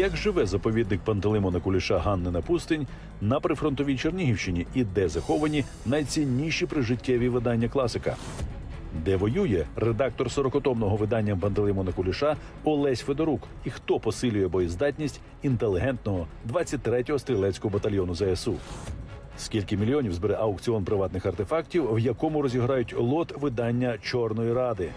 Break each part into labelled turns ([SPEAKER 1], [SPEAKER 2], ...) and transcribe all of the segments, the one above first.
[SPEAKER 1] Як живе заповідник Пантелеймона Куліша Ганнина Пустинь на прифронтовій Чернігівщині і де заховані найцінніші прижиттєві видання класика? Де воює редактор 40-томного видання Пантелеймона Куліша Олесь Федорук? І хто посилює боєздатність інтелігентного 23-го стрілецького батальйону ЗСУ? Скільки мільйонів збере аукціон приватних артефактів, в якому розіграють лот видання Чорної Ради?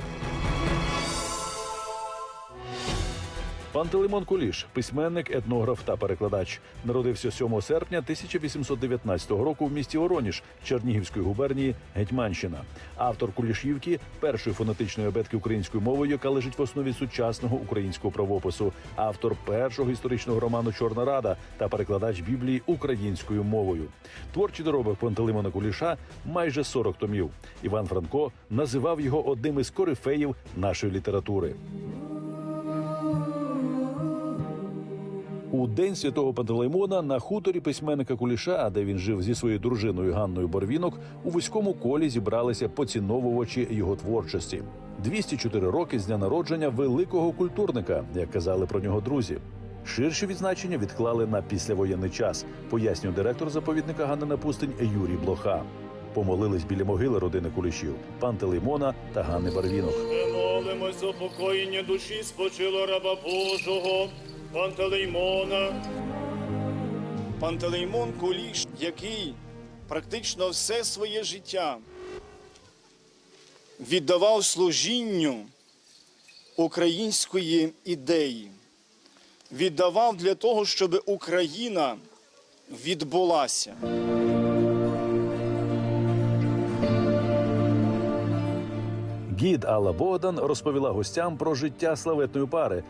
[SPEAKER 1] Пантелеймон Куліш, письменник, етнограф та перекладач, народився 7 серпня 1819 року в місті Ороніж Чернігівської губернії Гетьманщина. Автор Кулішівки першої фонетичної абетки українською мовою, яка лежить в основі сучасного українського правопису. Автор першого історичного роману Чорна Рада та перекладач Біблії українською мовою. Творчі доробок Пантелеймона Куліша майже 40 томів. Іван Франко називав його одним із корифеїв нашої літератури. У день святого Пантелеймона на хуторі письменника Куліша, де він жив зі своєю дружиною Ганною Барвінок, у вузькому колі зібралися поціновувачі його творчості. 204 роки з дня народження великого культурника, як казали про нього друзі. Ширші відзначення відклали на післявоєнний час, пояснює директор заповідника Ганнина Пустинь Юрій Блоха. Помолились біля могили родини Кулішів Пантелеймона та Ганни Барвінок.
[SPEAKER 2] Ми молимось за душі спочило раба Божого, Пантелеймона.
[SPEAKER 3] Пантелеймон Куліш, який практично все своє життя віддавав служінню української ідеї, віддавав для того, щоб Україна відбулася.
[SPEAKER 1] Гід Алла Богдан розповіла гостям про життя славетної пари.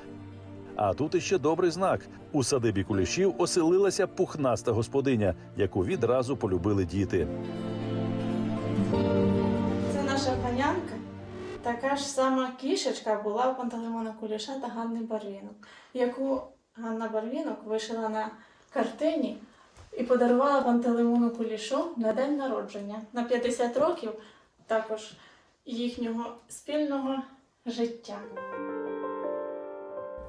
[SPEAKER 1] А тут іще добрий знак. У садибі кулішів оселилася пухнаста господиня, яку відразу полюбили діти.
[SPEAKER 4] Це наша панянка. Така ж сама кішечка була у Пантелеймона Куліша та Ганни Барвінок, яку Ганна Барвінок вишила на картині і подарувала Пантелеймону Кулішу на день народження на 50 років також їхнього спільного життя.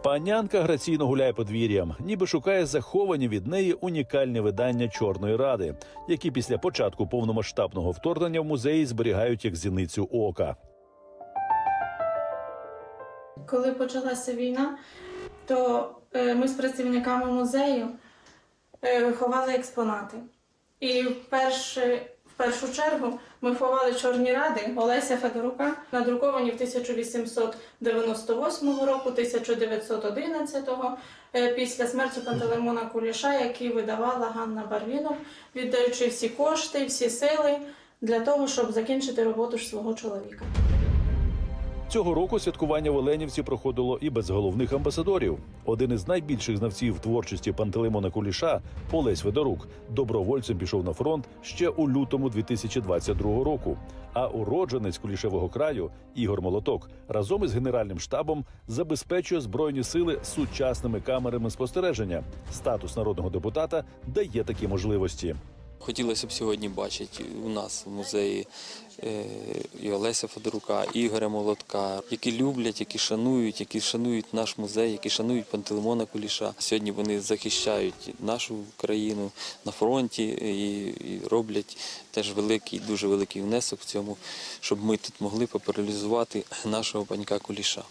[SPEAKER 1] Панянка граційно гуляє подвір'ям, ніби шукає заховані від неї унікальні видання Чорної Ради, які після початку повномасштабного вторгнення в музеї зберігають як зіницю ока.
[SPEAKER 4] Коли почалася війна, то е, ми з працівниками музею е, ховали експонати. І перше, першу чергу ми ховали чорні ради Олеся Федорука, надруковані в 1898 року, 1911 е, після смерті Пантелеймона Куліша, який видавала Ганна Барвінов, віддаючи всі кошти, всі сили для того, щоб закінчити роботу ж свого чоловіка.
[SPEAKER 1] Цього року святкування в Оленівці проходило і без головних амбасадорів. Один із найбільших знавців творчості Пантелеймона Куліша, Олесь Федорук, добровольцем пішов на фронт ще у лютому 2022 року. А уродженець Кулішевого краю Ігор Молоток разом із генеральним штабом забезпечує збройні сили сучасними камерами спостереження. Статус народного депутата дає такі можливості.
[SPEAKER 5] Хотілося б сьогодні бачити у нас в музеї е, і Олеся Федорука, і Ігоря Молотка, які люблять, які шанують, які шанують наш музей, які шанують Пантелеймона Куліша. Сьогодні вони захищають нашу країну на фронті і, роблять теж великий, дуже великий внесок в цьому, щоб ми тут могли популяризувати нашого панька Куліша.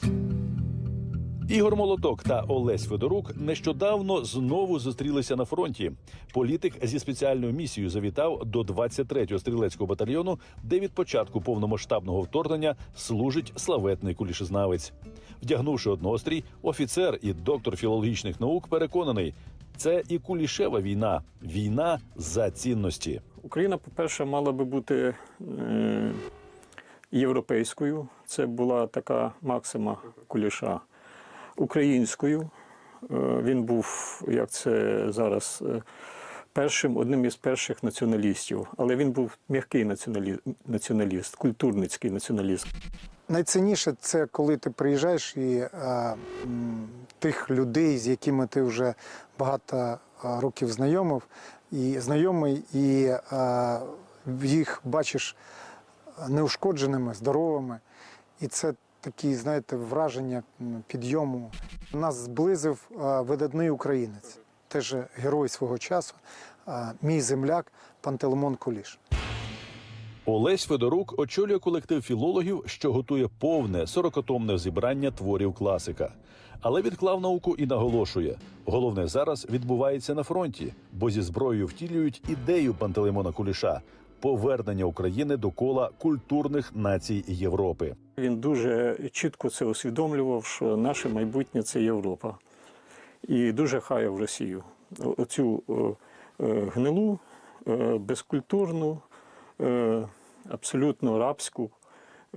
[SPEAKER 1] Ігор Молоток та Олесь Федорук нещодавно знову зустрілися на фронті. Політик зі спеціальною місією завітав до 23-го стрілецького батальйону, де від початку повномасштабного вторгнення служить славетний кулішезнавець. Вдягнувши однострій, офіцер і доктор філологічних наук переконаний, це і кулішева війна, війна за цінності.
[SPEAKER 6] Україна, по-перше, мала би бути е, європейською. Це була така максима куліша. Українською. Е, Він був, як це зараз, е, першим, одним із перших націоналістів. Але він був м'який націоналіст, націоналіст культурницький націоналіст.
[SPEAKER 7] Найцінніше це коли ти приїжджаєш і е, тих людей, з якими ти вже багато е, років знайомив, і знайомий, і е, їх бачиш неушкодженими, здоровими. І це такі, знаєте, враження підйому. Нас зблизив е, видатний українець, теж герой свого часу, е, мій земляк Пантелеймон Куліш.
[SPEAKER 1] Олесь Федорук очолює колектив філологів, що готує повне сорокатомне зібрання творів класика. Але відклав науку і наголошує: головне зараз відбувається на фронті, бо зі зброєю втілюють ідею Пантелеймона Куліша повернення України до кола культурних націй Європи.
[SPEAKER 6] Він дуже чітко це усвідомлював, що наше майбутнє це Європа. І дуже хаяв Росію. Оцю е, гнилу, е, безкультурну, е, абсолютно рабську,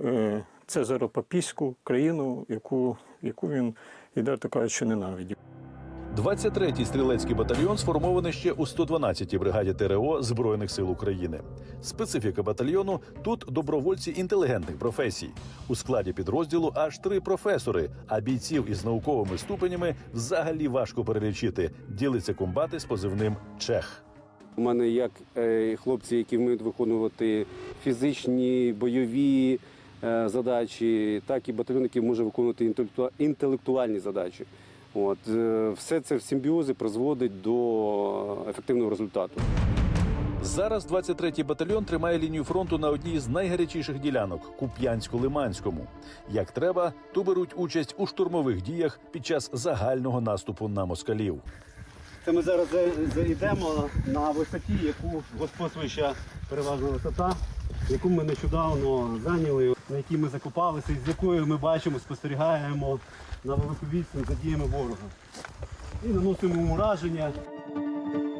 [SPEAKER 6] е, цезаропапійську країну, яку, яку він, відверто кажучи, ненавидів.
[SPEAKER 1] 23-й стрілецький батальйон сформований ще у 112-й бригаді ТРО Збройних сил України. Специфіка батальйону тут добровольці інтелігентних професій. У складі підрозділу аж три професори, а бійців із науковими ступенями взагалі важко перелічити. Ділиться комбати з позивним Чех.
[SPEAKER 8] У мене як е, хлопці, які вміють виконувати фізичні, бойові е, задачі, так і батальйон, який може виконувати інтелектуа- інтелектуальні задачі. От е, все це в симбіозі призводить до ефективного результату.
[SPEAKER 1] Зараз 23-й батальйон тримає лінію фронту на одній з найгарячіших ділянок Куп'янсько-Лиманському. Як треба, то беруть участь у штурмових діях під час загального наступу на москалів.
[SPEAKER 8] Це ми зараз зайдемо на висоті, яку господствуюча переважна висота, яку ми нещодавно зайняли, на якій ми закопалися, і з якою ми бачимо, спостерігаємо на велику відстань за діями ворога. І наносимо ураження.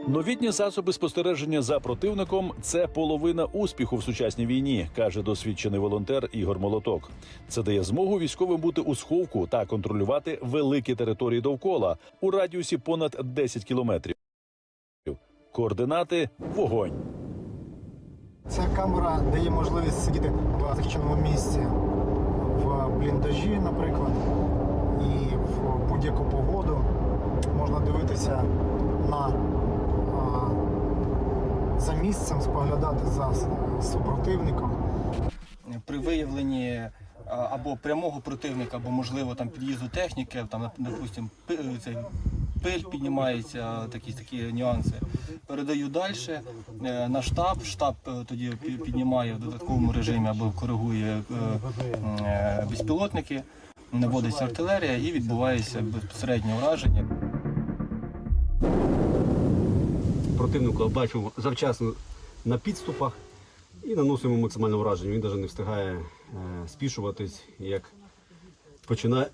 [SPEAKER 1] Новітні засоби спостереження за противником це половина успіху в сучасній війні, каже досвідчений волонтер Ігор Молоток. Це дає змогу військовим бути у сховку та контролювати великі території довкола у радіусі понад 10 кілометрів. Координати вогонь.
[SPEAKER 7] Ця камера дає можливість сидіти в захищеному місці в бліндажі, наприклад, і в будь-яку погоду можна дивитися на за місцем, споглядати за супротивником.
[SPEAKER 9] при виявленні або прямого противника, або можливо там під'їзду техніки, там, допустим, цей пиль піднімається, такі такі нюанси. Передаю далі е, на штаб. Штаб е, тоді піднімає в додатковому режимі або коригує е, е, безпілотники, наводиться артилерія і відбувається безпосереднє враження.
[SPEAKER 8] Противника бачимо завчасно на підступах і наносимо максимальне враження. Він навіть не встигає е, спішуватись, як починає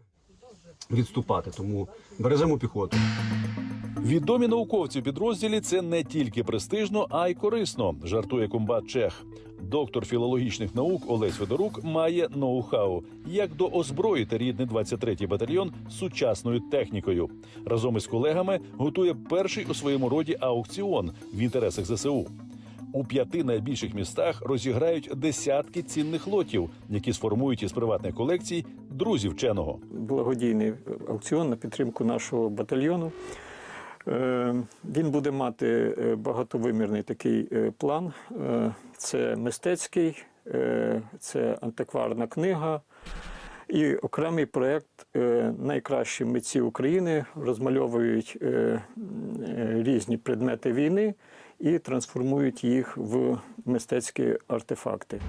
[SPEAKER 8] відступати. Тому бережемо піхоту.
[SPEAKER 1] Відомі науковці в підрозділі це не тільки престижно, а й корисно, жартує комбат Чех. Доктор філологічних наук Олесь Федорук має ноу-хау, як до озброїти рідний 23-й батальйон сучасною технікою. Разом із колегами готує перший у своєму роді аукціон в інтересах ЗСУ. У п'яти найбільших містах розіграють десятки цінних лотів, які сформують із приватних колекцій друзі вченого.
[SPEAKER 6] благодійний аукціон на підтримку нашого батальйону. Е, Він буде мати е, багатовимірний такий е, план. Це мистецький, це антикварна книга. І окремий проєкт найкращі митці України розмальовують різні предмети війни і трансформують їх в мистецькі артефакти.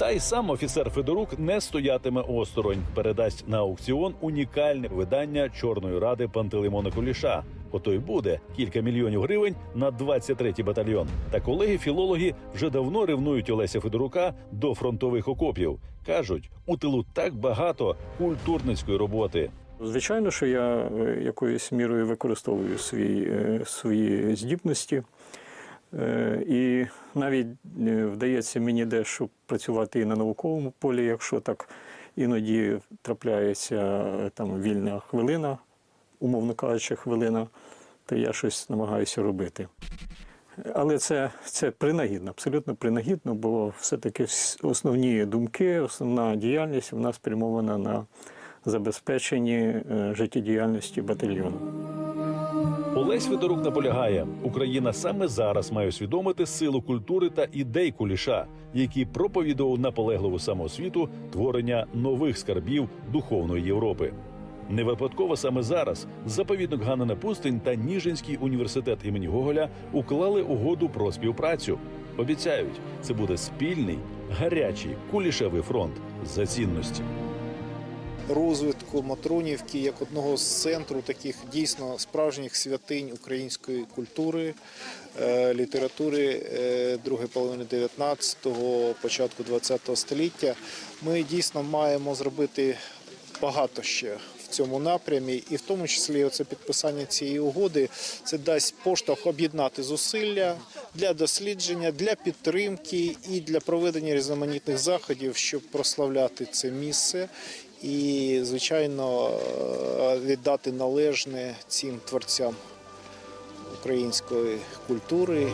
[SPEAKER 1] Та й сам офіцер Федорук не стоятиме осторонь. Передасть на аукціон унікальне видання Чорної ради Пантелеймона Куліша. Ото й буде кілька мільйонів гривень на 23-й батальйон. Та колеги-філологи вже давно ревнують Олеся Федорука до фронтових окопів. кажуть, у тилу так багато культурницької роботи.
[SPEAKER 6] Звичайно, що я е, якоюсь мірою використовую свої, е, свої здібності. Е, І навіть е, вдається мені дещо працювати і на науковому полі, якщо так іноді трапляється там вільна хвилина, умовно кажучи, хвилина, то я щось намагаюся робити. Але це, це принагідно, абсолютно принагідно, бо все-таки основні думки, основна діяльність вона спрямована на забезпеченні е, життєдіяльності батальйону.
[SPEAKER 1] Олесь Федорук наполягає, Україна саме зараз має усвідомити силу культури та ідей куліша, які проповідував наполегливу самоосвіту творення нових скарбів духовної Європи. Не випадково саме зараз заповідник Ганина Пустинь та Ніжинський університет імені Гоголя уклали угоду про співпрацю. Обіцяють, це буде спільний гарячий кулішевий фронт за цінності.
[SPEAKER 10] Розвитку Матронівки як одного з центру таких дійсно справжніх святинь української культури, е, літератури е, другої половини 19-го, початку 20-го століття. Ми дійсно маємо зробити багато ще в цьому напрямі, і в тому числі оце підписання цієї угоди це дасть поштовх об'єднати зусилля для дослідження, для підтримки і для проведення різноманітних заходів, щоб прославляти це місце. І, звичайно, е, віддати належне цим творцям української культури.